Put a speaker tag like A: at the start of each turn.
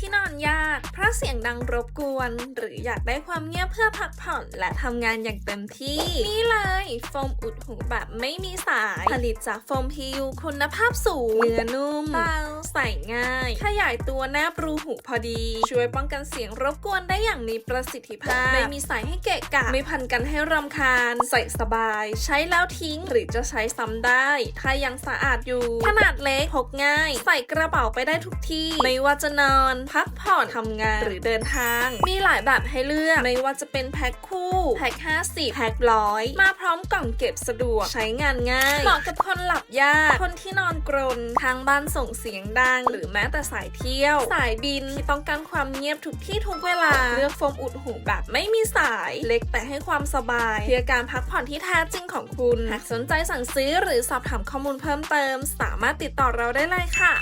A: ที่นอนยากเพราะเสียงดังรบกวน หรืออยากได้ความเงียบเพื่อพักผ่อน และทำงานอย่างเต็มที่ นี่เลย โฟมอุดหูแบบไม่มีสาย ผลิตจากโฟมพิวคุณภาพสูง เนื้อนุ่มเบาใส่ง่าย ขยายตัวแนบรูหูพอดี ช่วยป้องกันเสียงรบกวนได้อย่างมีประสิทธิภาพ ไม่มีสายให้เกะกะ ไม่พันกันให้รำคาญ ใส่สบาย ใช้แล้วทิ้งหรือจะใช้ซ้ำได้ ถ้ายังสะอาดอยู่ ขนาดเล็กพกง่าย ใส่กระเป๋าไปได้ทุกที่ ไม่ว่าจะนอนนพักผ่อนทำงานหรือเดินทาง มีหลายแบบให้เลือกไม่ว่าจะเป็นแพ็คคู่แพ็ค50แพ็คร้อยมาพร้อมกล่องเก็บสะดวกใช้งานง่าย เหมาะกับคนหลับยาก คนที่นอนกรนทางบ้านส่งเสียงดัง หรือแม้แต่สายเที่ยว สายบินที่ต้องการความเงียบทุกที่ทุกเวลา เลือกโฟมอุดหูแบบไม่มีสายเล็กแต่ให้ความสบายเพื่อการพักผ่อนที่แท้จริงของคุณ หากสนใจสั่งซื้อหรือสอบถามข้อมูลเพิ่มเติม สามารถติดต่อเราได้เลยค่ะ